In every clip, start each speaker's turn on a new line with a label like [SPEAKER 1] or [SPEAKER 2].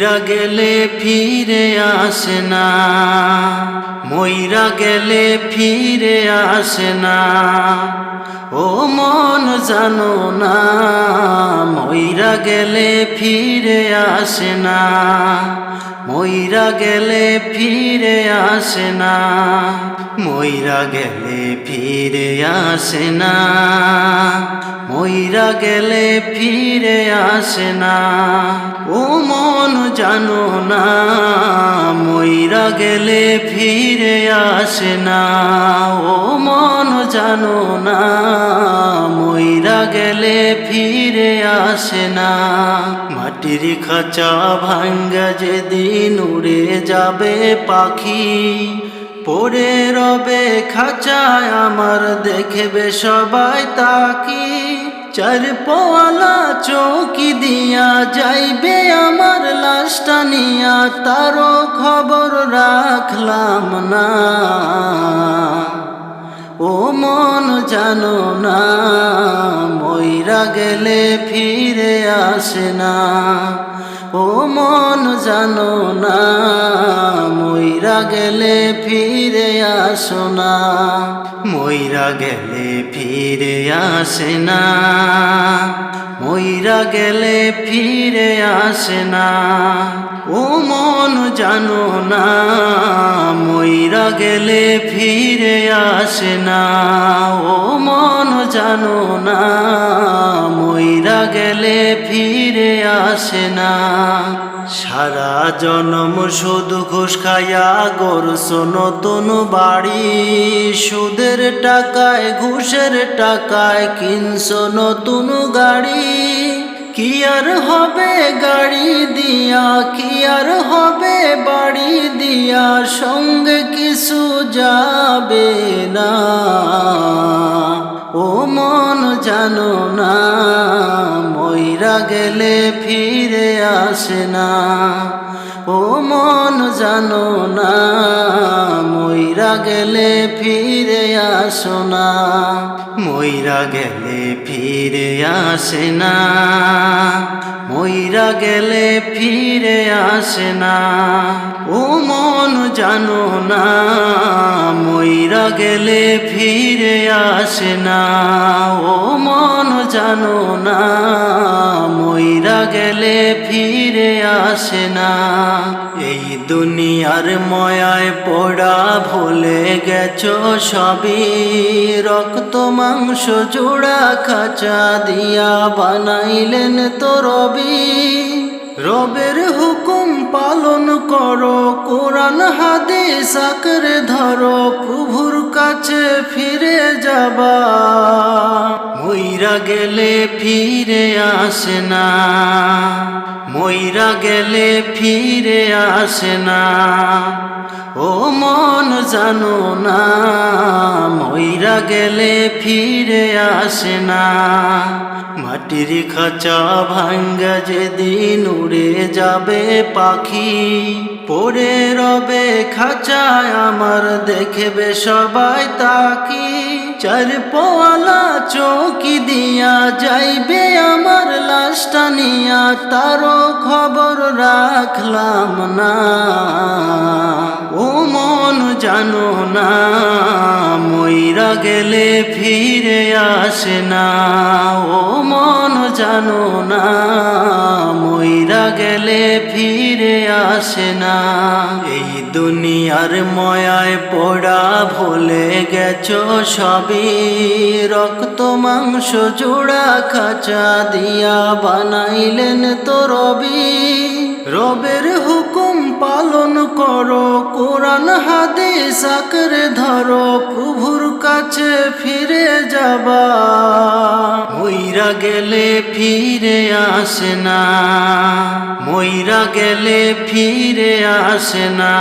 [SPEAKER 1] মইরা গেলে ফিরে আসে না। মইরা গেলে ফিরে আসে না। ও মন জানো না, মইরা গেলে ফিরে আসে না। মইরা গেলে ফিরে আসে না। মইরা গেলে ফিরে আসে না। মইরা গেলে ফিরে আসে না। ও মন জানো না, মইরা গেলে ফিরে আসে না। ও মন জানো না, মইরা গেলে ফিরে আসে না। মাটির খাঁচা ভাঙ্গা যেদিন উড়ে যাবে পাখি পড়ে রবে খাঁচায় আমার দেখবে সবাই তাকি। চার পোয়ালা চৌকি দিয়া যাইবে আমার লাশটা নিয়া, তারও খবর রাখলাম না। ও মন জানো না, মইরা গেলে ফিরে আসে না। ও মন জানো না মইরা গেলে ফিরে আসো না। মইরা গেলে ফিরে আসে না। মইরা গেলে ফিরে আসে না। ও মন জানো না, মইরা গেলে ফিরে আসে না। ও মন জানো না, মইরা গেলে ফিরে আসে না। সারা জনম শুধু ঘুষ খাইয়া গরস নতুন বাড়ি। সুদের টাকায়, ঘুষের টাকায় কিনছো নতুন গাড়ি। কি আর হবে গাড়ি দিয়া, কি আর হবে বাড়ি দিয়া, সঙ্গে কিছু যাবে না। ও মন জানো না ময়রা গেলে ফিরে আসে না। ও মন জানো না, মইরা গেলে ফিরে আসো না। মইরা গেলে ফিরে আসে না। মইরা গেলে ফিরে আসে না। ও মন জানো না, মইরা গেলে ফিরে আসে না। ও মন জানো না, মইরা গেলে ফিরে আসে না। এই দুনিয়ার ময়ায় পড়া ভুলে গেছ সবই। রক্ত, মাংস, জোড়া, খাঁচা দিয়া বানাইলেন তো রবি। রবের হুকুম পালন করো, কোরআন হাদিস আঁকড়ে ধরো, প্রভুর কাছে ফিরে যাবা। মইরা গেলে ফিরে আসে না, মইরা গেলে ফিরে আসে না। ও মন জানো না, মইরা গেলে ফিরে আসে না। মাটির খাঁচা ভাঙ্গা যেদিন উড়ে যাবে পাখি পড়ে রবে খাঁচায়, আমার দেখবে সবাই তাকি। চার পোয়ালা চৌকি দিয়া যাইবে আমার লাশটা নিয়া, তারও খবর রাখলাম না। ও মন জানো না, মইরা গেলে ফিরে আসে না। ও মন জানো না, মইরা গেলে ফিরে আসে না। এই দুনিয়ার ময়ায় পড়া ভুলে গেছো সবই। রক্ত, মাংস, জোড়া, খাঁচা দিয়া বানাইলেন তো রবি। রবের হুকুম পালন করো, কোরআন, হাদিস আঁকড়ে ধরো, প্রভুর কাছে ফিরে যাবা। মইরা গেলে ফিরে আসে না, মইরা গেলে ফিরে আসে না।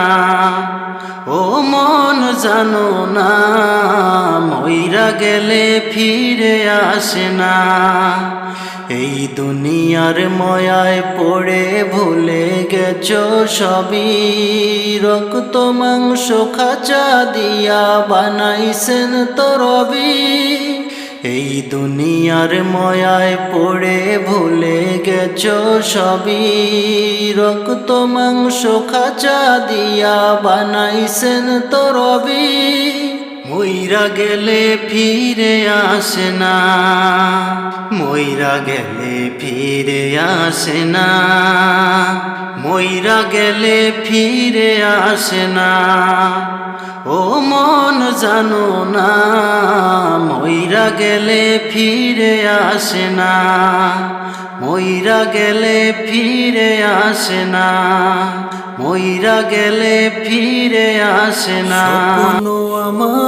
[SPEAKER 1] ও মন জানো না, মইরা গেলে ফিরে আসে না। এই দুনিয়ার ময়ায় পড়ে ভুলে গেছ সবই। রক্ত, মাংস, খাঁচা দিয়া বানাইছেন তো রবি। এই দুনিয়ার ময়ায় পড়ে ভুলে গেছো সবই। রক্ত, মাংস, খাঁচা দিয়া বানাইছেন তো রবি। মইরা গেলে ফিরে আসে না। মইরা গেলে ফিরে আসে না। মইরা গেলে ফিরে আসে না। ও মন জানো না, মইরা গেলে ফিরে আসে না। মইরা গেলে ফিরে আসে না। মইরা গেলে ফিরে আসে না।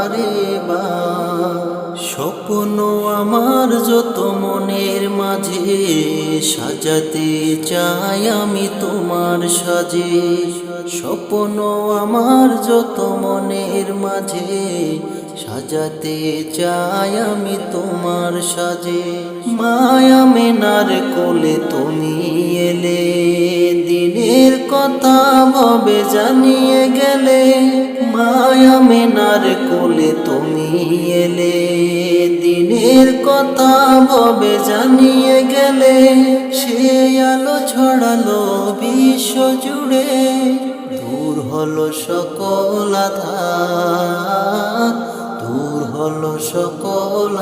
[SPEAKER 1] বারে বা, স্বপ্ন আমার যত মনের মাঝে, সাজাতে চাই আমি তোমার সাজে। স্বপ্ন আমার যত মনের মাঝে, সাজাতে চাই আমি তোমার সাজে। মায়া মেনার কোলে তুমি এলে, দিনের কথা ভবে জানিয়ে গেলে, মায়া মেনার কোলে তুমি এলে। দিনের কথা ভবে জানিয়ে গেলে, সে আলো ছড়ালো বিশ্ব জুড়ে। দূর হলো সকল দূর হলো সকল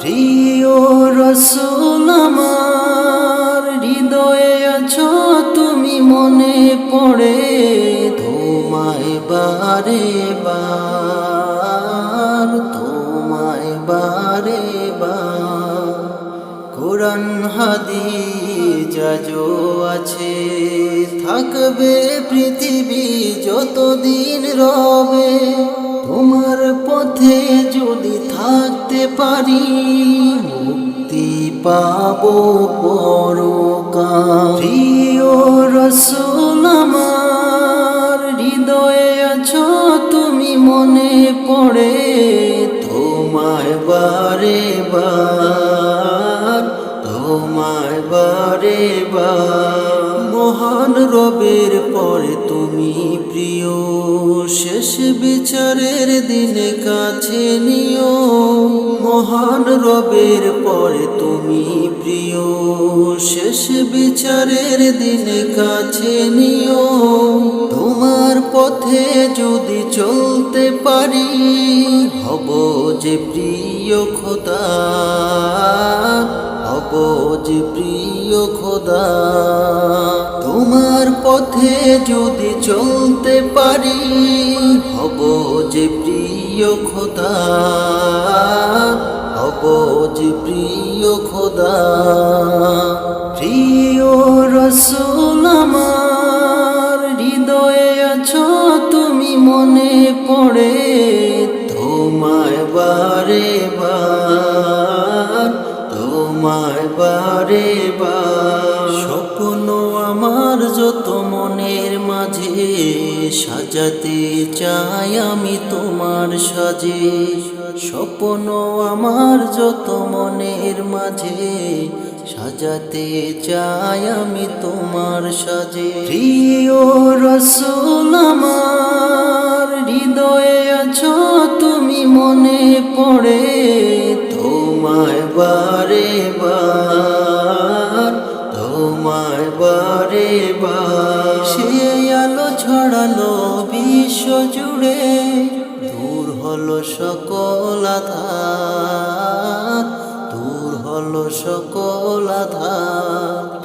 [SPEAKER 1] প্রিয় রসুল হৃদয়ে আছো তুমি মনে পড়ে, তোমায় বারে বার, তোমায় বারে বার। হাদিস আজও আছে, থাকবে পৃথিবী যতদিন রবে। তোমার পথে যদি থাকতে পারি পাবো পরকাল প্রিয় রসুল আমার, হৃদয়ে আছো তুমি, মনে পড়ে তোমায় বারে বার, তোমায় বারে বার। মহান রবের পরে তুমি প্রিয়, শেষ বিচারের দিনে কাছে নিও। মহান রবের পরে তুমি প্রিয়, শেষ বিচারের দিনে কাছে নিও। তোমার পথে যদি চলতে পারি, হব যে প্রিয় খোদা, হব যে প্রিয় খোদা। তোমার পথে যদি চলতে পারি, হব যে প্রিয় খোদা। যে প্রিয় খোদা, প্রিয় রসুল আমার, হৃদয়ে আছো তুমি, মনে পড়ে তোমায় বারে বার, তোমায় বারে বার। স্বপ্ন আমার যত মনের মাঝে, সাজাতে চাই আমি তোমার সাজে। স্বপ্ন আমার যত মনের মাঝে, সাজাতে চাই আমি তোমার সাজে। প্রিয় রসুল আমার, হৃদয়ে আছো তুমি মনে পড়ে, তোমায় বারে বার, তোমায় বারে বার। সে আলো ছড়ালো বিশ্ব জুড়ে, দূর হলো সকল আধার দূর হলো সকল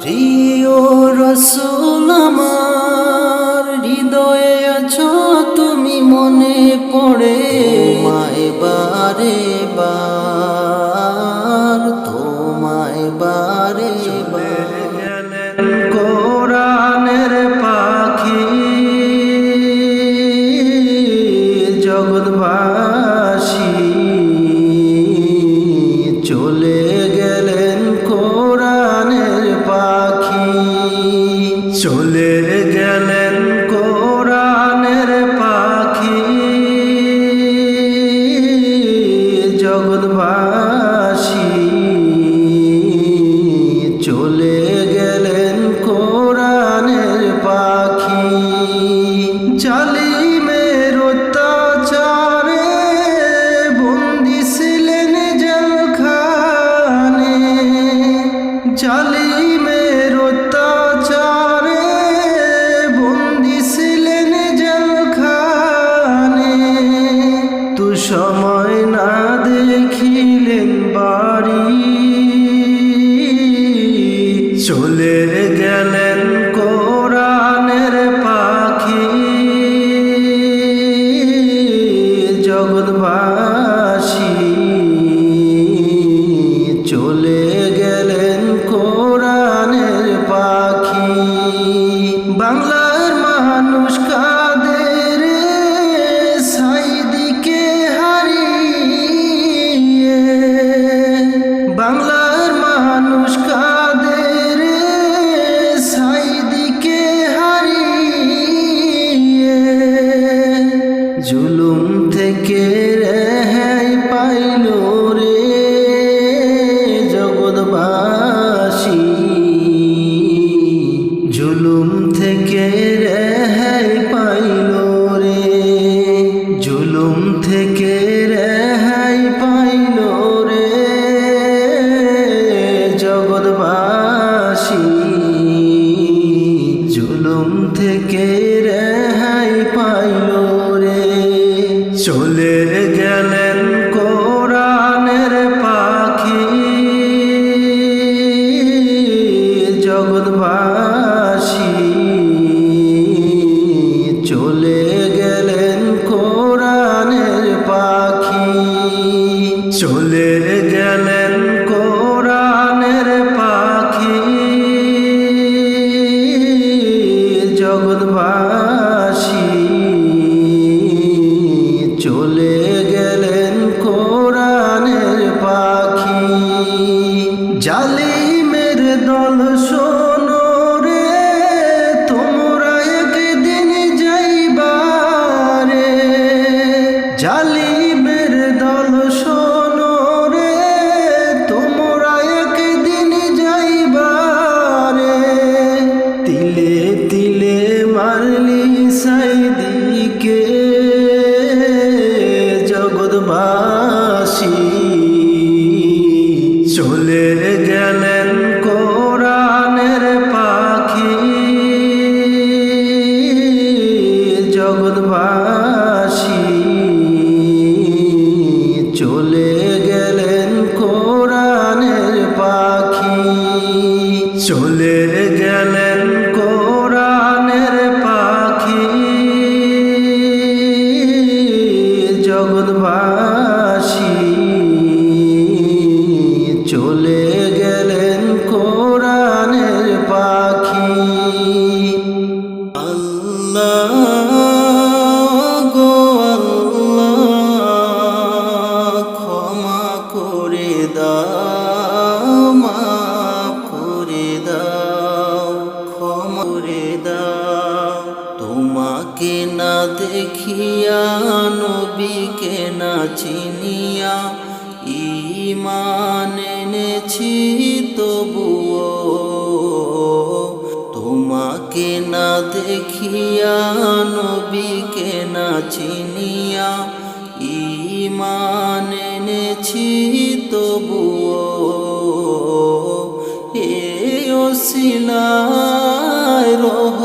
[SPEAKER 1] প্রিয় রসুল আমার, হৃদয়ে আছো তুমি মনে পড়ে। মায় বারে বার চলে গেলে দেখিয়া নবীকে না চিনিয়া ইমান এনেছি তবুও। তোমাকে না দেখিয়া নবীকে না চিনিয়া ইমান এনেছি তবুও। এ ওসিলায় রহ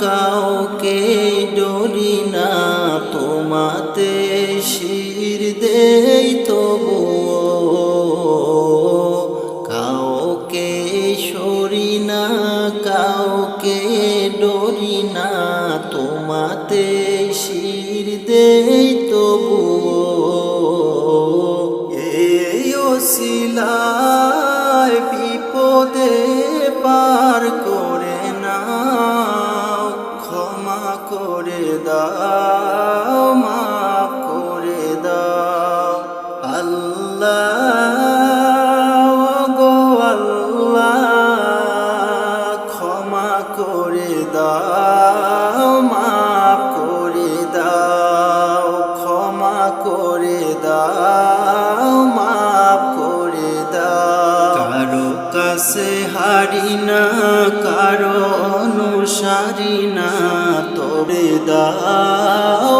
[SPEAKER 1] কাউকে কাছে হারি না কারও অনুসারী না। তোরে দাও